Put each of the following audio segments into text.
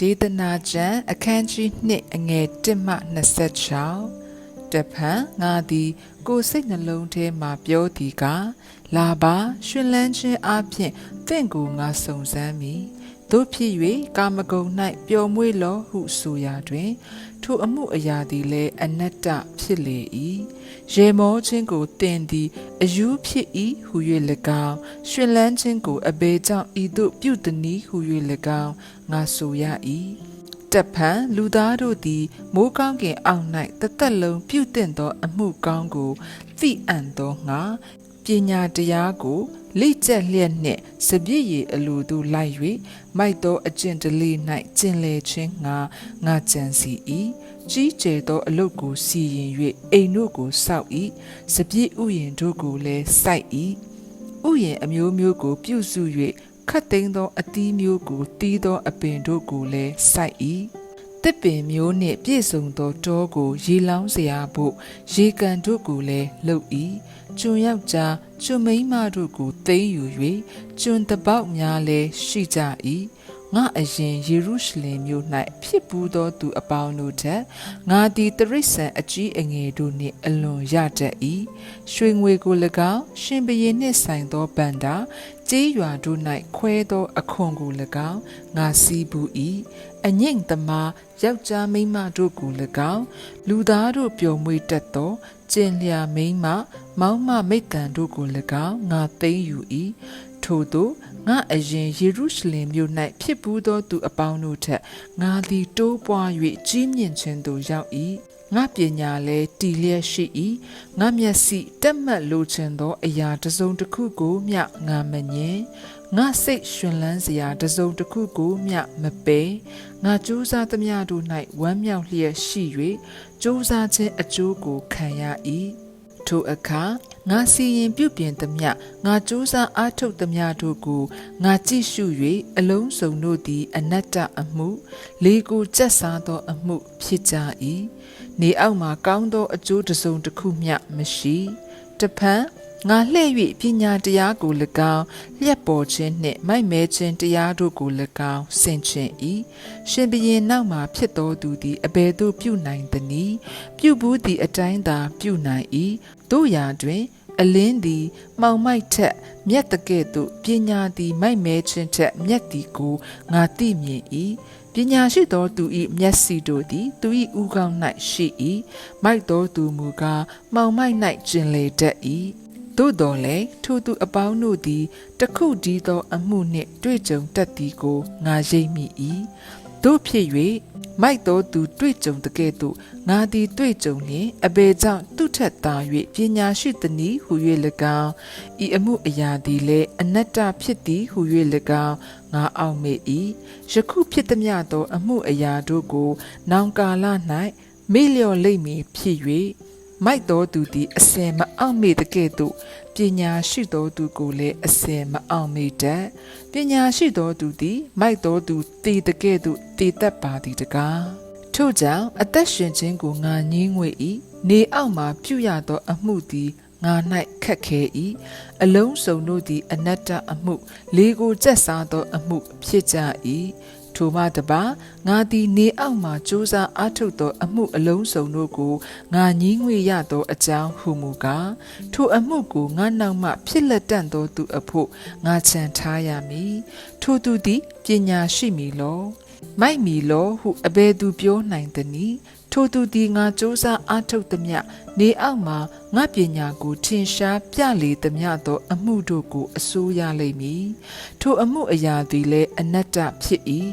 ဒေသနာကျမ်းအခန်းကြီး2အငယ်1မှ26တဖန်ငါသည် ကိုယ်စိတ်နှလုံးထဲမှပြောသည်ကလာပါ ရှင်လန်းခြင်းအပြင်သင်ကိုငါစုံစမ်းမည် တို့ဖြစ်၍ကာမဂုဏ်၌ပျော်မွေ့လောဟုဆိုရာတွင် ထိုအမှုအရာသည်လည်းအနတ္တဖြစ်လေ၏ရေမောခြင်းကိုတင်သည်အယူဖြစ်၏ဟု၍၎င်းရှင်လန်းခြင်းကိုအဘေကြောင့်ဤသို့ပြုသည်နည်းဟု၍၎င်းငါဆိုရ၏တဖန်လူသားတို့သည်မိုးကောင်းကင်အောက်၌တသက်လုံးပြုတင်သော အမှုကောင်းကိုသိအံ့သောငါ ပညာတရားကိုလိကျက်လျက်နှင့်စပြည့်ရည်အလိုသို့လိုက်၍မိုက်သောအကျင့်တလေး၌ကျင်လေခြင်းငါငါကြံစီ၏ကြီးကျယ်သောအလုတ်ကိုစီရင်၍အိမ်တို့ကိုစောက်၏စပြည့်ဥယျင်တို့ကိုလည်းစိုက်၏ဥယျင်အမျိုးမျိုးကို ပြုစု၍ခတ်သိမ်းသောအသီးမျိုးကိုတီးသောအပင်တို့ကိုလည်းစိုက်၏ တစ်ပင်မျိုးနှင့်ပြည့်စုံသောတောကိုရေလောင်းစရာဖို့ရေကန်တို့ကိုလည်းလှုပ်၏ကျွန်းယောက်ျားကျွန်းမိန်းမတို့ကိုသိမ်းယူ၍ကျွန်းတပေါက်များလည်းရှိကြ၏ ငါအရင်ယေရုရှလင်မြို့၌ဖြစ်ပူးသောသူအပေါင်းတို့ထက်ငါသည်တရိษံအကြီးအငယ်တို့နှင့်အလွန်ရတတ်၏ရွှေငွေကို၎င်းရှင်ဘရင်နှင့်ဆိုင်သောဗန္တာကြေးရွာတို့၌ခွဲသောအခွန်ကို၎င်းငါစီးပူ၏အငိမ့်သမားယောက်ျားမိန်းမတို့ကို၎င်းလူသားတို့ပျော်မွေ့တတ်သောကျင်လျာမိန်းမမောင်းမမိတ်တန်တို့ကို၎င်းငါသိမ်းယူ၏ ထို့သောငါအရင်ယေရုရှလင်မြို့၌ဖြစ်ပူးသောသူအပေါင်းတို့ထက်ငါသည်တိုးပွား၍ကြီးမြင့်ခြင်းသို့ရောက်၏ငါပညာလည်းတည်လျက်ရှိ၏ငါမျက်စိတက်မှတ်လိုချင်သော အရာတစ်စုံတစ်ခုကိုမျှငါမငင်ငါစိတ်ရှင်လန်းစရာတစ်စုံတစ်ခုကိုမျှမပယ်ငါကြိုးစားသမျှတို့၌ဝမ်းမြောက်လျက်ရှိ၍ကြိုးစားခြင်းအကျိုးကိုခံရ၏ ထိုအခါငါစီရင်ပြုပြင်သမျှငါစူးစမ်းအားထုတ်သမျှတို့ကိုငါကြည့်ရှု၍အလုံးစုံတို့သည် အနတ္တအမှု လေကိုကျက်စားသောအမှု ဖြစ်ကြ၏နေအောက်မှာကောင်းသောအကျိုးတစ်စုံတစ်ခုမျှမရှိတဖန် ငါလှည့်၍ပညာတရားကို၎င်းလျက်ပေါ်ခြင်းနှင့်မိုက်မဲခြင်းတရားတို့ကို၎င်းဆင်ခြင်၏ရှင်ဘရင်နောက်မှဖြစ်တော်သူသည်အဘယ်သို့ပြုနိုင်သနည်းပြုဘူးသည့်အတိုင်းသာပြုနိုင်၏တို့ရာတွင်အလင်းသည်မှောင်မိုက်ထက်မြတ်တကဲ့သို့ပညာသည်မိုက်မဲခြင်းထက်မြတ်သည်ကိုငါသိမြင်၏ပညာရှိသောသူ၏မျက်စိတို့သည်သူ၏ဥကောင်း၌ရှိ၏မိုက်သောသူမူကားမှောင်မိုက်၌ကျင်လေတတ်၏ သို့တော်လည်းထိုသူအပေါင်းတို့သည်တခုတည်းသောအမှုနှင့်တွေ့ကြုံတတ်သည်ကိုငါရိပ်မိ၏တို့ဖြစ်၍မိုက်သောသူတွေ့ကြုံတကဲ့သို့ငါသည်တွေ့ကြုံလျင်အဘယ်ကြောင့်သူ့ထက်သာ၍ပညာရှိသည်ဟု၍၎င်းဤအမှုအရာသည်လည်းအနတ္တဖြစ်သည်ဟု၍၎င်းငါအောက်မေ့၏ယခုဖြစ်သည်မြသော အမှုအရာတို့ကို နောင်ကာလ၌မေ့လျော့လိမ့်မည်ဖြစ်၍ မိုက်တော်သူသည်အစင်မအောင်မေ့တကဲ့သို့ပညာရှိသောသူကိုလည်းအစင်မအောင်မေ့တတ်ပညာရှိသောသူသည်မိုက်တော်သူတည်တကဲ့သို့တည်တတ်ပါသည်တကားထို့ကြောင့်အသက်ရှင်ခြင်းကိုငါငင်းငွေ၏နေအောက်မှပြုရသောအမှုသည်ငါ၌ခက်ခဲ၏အလုံးစုံတို့သည် အနတ္တအမှု လေကိုကျက်စားသောအမှုဖြစ်ကြ၏ ထိုမှတပါငါသည်နေအောက်မှစူးစမ်းအားထုတ်သော အမှုအလုံးစုံတို့ကိုငါညင်းငွေရသောအကြောင်းဟုမူကားထိုအမှုကိုငါနောက်မှဖြစ်လက်တန့်သောသူအဖို့ငါချန်ထားရမည်ထိုသူသည်ပညာရှိမည်လောမိုက်မီလောဟုအဘယ်သူပြောနိုင်သနည်း ထိုသူသည်ငါစူးစမ်းအားထုတ်သည်မြနေအောက်မှာငါပညာကိုထင်ရှားပြလေသည်မြသော အမှုတို့ကိုအစိုးရလိမ့်မည်ထိုအမှုအရာသည်လည်းအနတ္တဖြစ်၏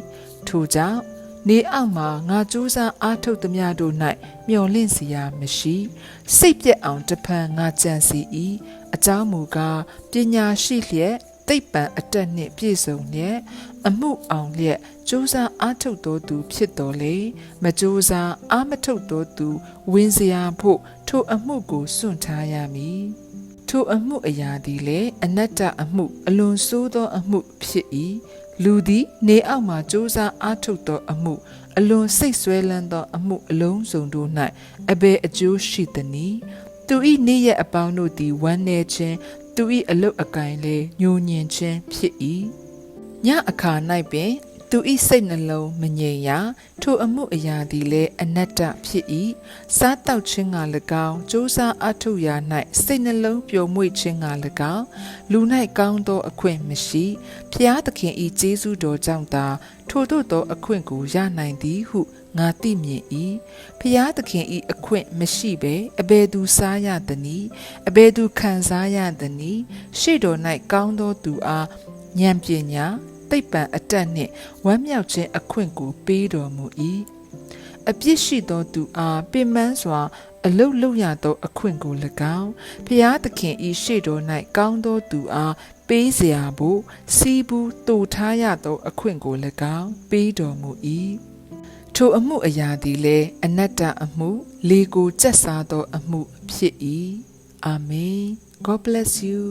ထိုကြောင့်နေအောက်မှာငါစူးစမ်းအားထုတ်သည်မြတို့၌မျော်လင့်စရာမရှိစိတ်ပြက်အောင်တဖန်ငါကြံစီ၏အကြောင်းမူကားပညာရှိလျက် သိပ္ပံအတက်နှင့်ပြည့်စုံလျက်အမှုအောင်လျက်စူးစမ်းအားထုတ်တော်သူ ဖြစ်တော်လေမစူးစမ်းအားမထုတ်တော်သူဝင်စရာဖို့ထိုအမှုကိုစွန့်ထားရမည်ထိုအမှုအရာသည်လည်းအနတ္တအမှု အလွန်ဆိုးသောအမှုဖြစ်၏လူသည်နေအောက်မှစူးစမ်းအားထုတ်သောအမှု အလွန်စိတ်ဆွဲလန်းသော အမှုအလုံးစုံတို့၌အဘယ်အကျိုးရှိသနည်းသူ၏နေ့ရက်အပေါင်းတို့သည်ဝမ်းနည်းခြင်း သူ၏အလုတ်အကင်လေညှိုညင်ခြင်းဖြစ်၏ညအခါ၌ပင် သူသူဤစိတ်နှလုံးမငြိမ်ရာထိုအမှုအရာသည်လည်းအနတ္တဖြစ်၏စားတောက်ခြင်းက၎င်းစ조사အထုရာ၌စိတ်နှလုံးပျော်မွေ့ခြင်းက၎င်းလူ၌ကောင်းသောအခွင့်မရှိဖျားသခင်ဤကျေးဇူးတော်ကြောင့်သာထို့သောအခွင့်ကိုရနိုင်သည်ဟု ငါသိမြင်၏ဖျားသခင်ဤအခွင့်မရှိဘဲအဘယ်သူစားရသနည်းအဘယ်သူခံစားရသနည်းရှေ့တော်၌ကောင်းသောသူအားဉာဏ်ပညာသိပ္ပံအတတ်နှင့်ဝမ်းမြောက်ခြင်းအခွင့်ကိုပေးတော်မူ၏အပြစ်ရှိသောသူအားပင်ပန်းစွာ အလုတ်လုရသောအခွင့်ကို၎င်းဖျားသခင်ဤရှေ့တော်၌ကောင်းသောသူအားပေးเสียဖို့စီးဘူးတူထားရသောအခွင့်ကို၎င်းပေးတော်မူ၏ ထိုအမှုအရာသည်လည်းအနတ္တအမှု လေကိုကျက်စားသောအမှုဖြစ်၏အာမင် God bless you